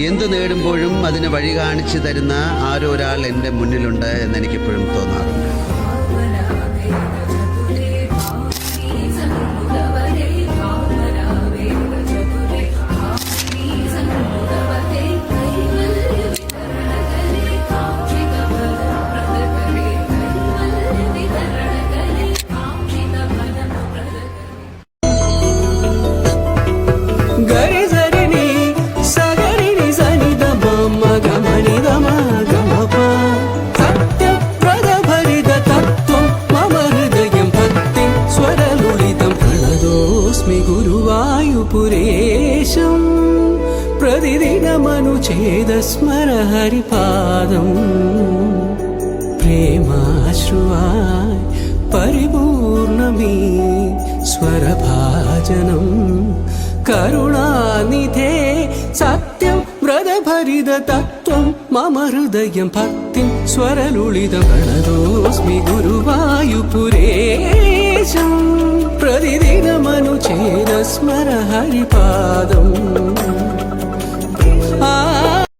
എന്തു നേടുമ്പോഴും അതിന് വഴി കാണിച്ചു തരുന്ന ആരോ ഒരാൾ എന്റെ മുന്നിലുണ്ട് എന്ന് എനിക്കിപ്പോഴും ప్రణదోస్మి గురువాయుపురేశం. ప్రతిదినమనుచేదస్మర హరిపాదం ప్రేమాశ్రువాయ్ పరిపూర్ణమీ స్వరభాజనం. కరుణానిధే సత్యం వ్రతభరిద తత్వం మమ హృదయం భక్తిం స్వరలుళితం ప్రణదోస్మి గురువాయుపురేశం. ప్రతిదినమనుచేద స్మర హరిపాదం.